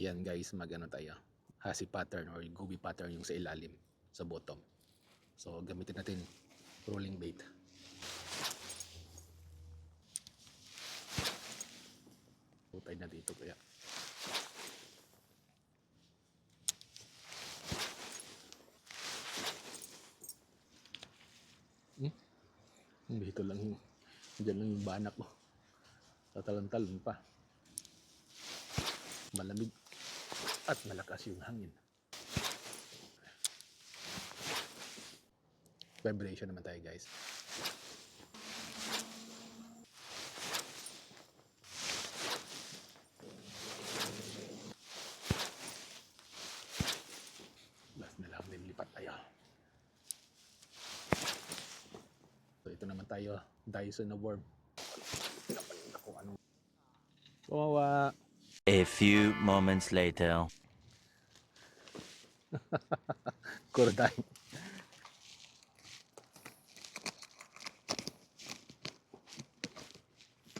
Yan guys, magano tayo. Hasi pattern or goby pattern yung sa ilalim, sa bottom. So gamitin natin rolling bait. Putay na dito kaya. Hmm? Dito lang yung, dyan lang yung banak mo. Tatalan-talan pa. Malamig at malakas yung hangin. Vibration naman tayo guys. Last na lang nilipat tayo. So ito naman tayo, Dyson na worm. Kawawa. A few moments later. これ大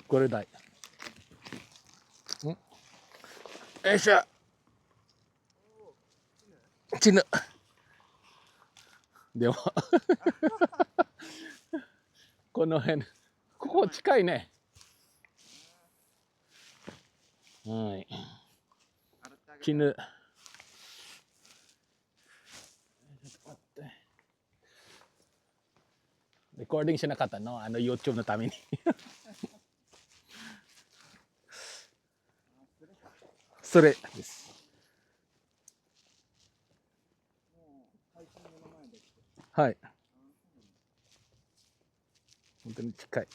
これ大ん。よいしょ。死ぬでも。この辺。ここ近いね。はい。死ぬコーディングしなかったの？あの YouTube のために。それ。です。はい。本当に近い。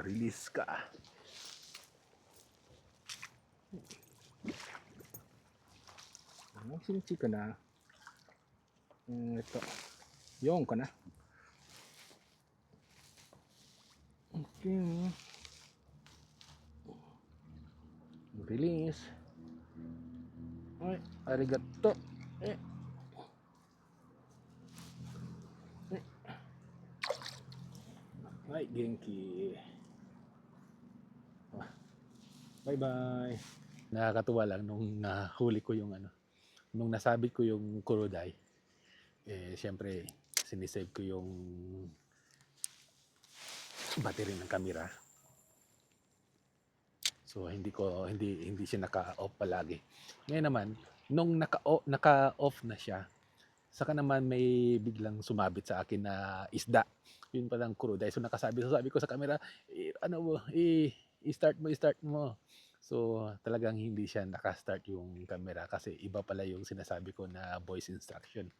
release ka. Ano, sinchi ka na? Mm, ito. Yung ka na. Okay. Release. Ay arigato. Eh. eh. Right, Genki. Bye-bye. Nakakatuwa lang nung nahuli ko yung ano, nung nasabit ko yung kuroday, eh, siyempre, sinisave ko yung battery ng camera. So hindi ko hindi hindi siya naka-off palagi. Ngayon naman, nung naka-off, naka-off na siya, saka naman may biglang sumabit sa akin na isda. Yun palang kuroday. So nakasabi so sabi ko sa camera, eh, ano i i-start mo, i-start mo. So talagang hindi siya naka-start yung camera kasi iba pala yung sinasabi ko na voice instruction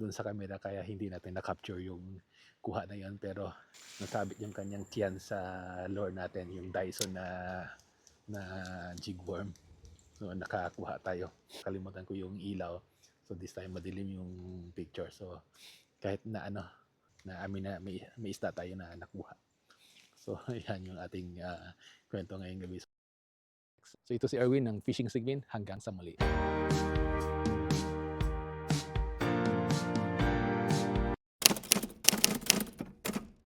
doon sa camera kaya hindi natin na-capture yung kuha na yon pero nasabit yung kanyang tiyan sa lure natin yung Dyson na na jig worm. So nakakuha tayo. Kalimutan ko yung ilaw. So this time madilim yung picture. So kahit na ano na amin na may, may isda tayo na nakuha so yan yung ating ah, kwento ngayong gabi. So ito si Erwin ng Fishing Sigmin hanggang sa muli